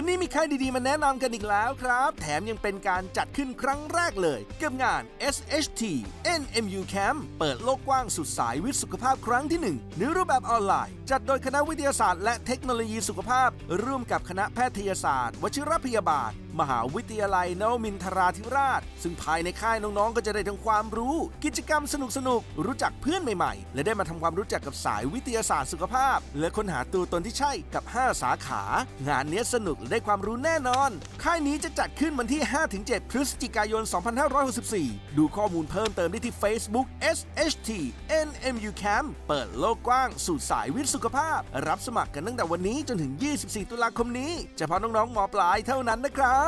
วันนี้มีค่ายดีๆ มาแนะนำกันอีกแล้วครับ แถมยังเป็นการจัดขึ้นครั้งแรกเลย กับงาน SHT NMU Camp เปิดโลกกว้างสุดสายวิทย์สุขภาพครั้งที่ 1 ในรูปแบบออนไลน์ จัดโดยคณะวิทยาศาสตร์และเทคโนโลยีสุขภาพ ร่วมกับคณะแพทยศาสตร์ วชิรพยาบาล มหาวิทยาลัยนวมินทราธิราช ซึ่งภายในค่ายน้องๆ ก็จะได้ทั้งความรู้ กิจกรรมสนุกๆรู้จักเพื่อนใหม่ๆ และได้มาทำความรู้จักกับสายวิทยาศาสตร์สุขภาพ และค้นหาตัวตนที่ใช่กับ 5 สาขา งานนี้สนุกและได้ความรู้แน่นอน ค่ายนี้จะจัดขึ้นวันที่ 5-7 พฤศจิกายน 2564 ดูข้อมูลเพิ่มเติมได้ที่ Facebook SHT NMU Camp เปิดโลกกว้างสู่สายวิทย์สุขภาพ รับสมัครกันตั้งแต่วันนี้จนถึง 24 ตุลาคมนี้เฉพาะน้องๆหมอปลายเท่านั้นนะครับ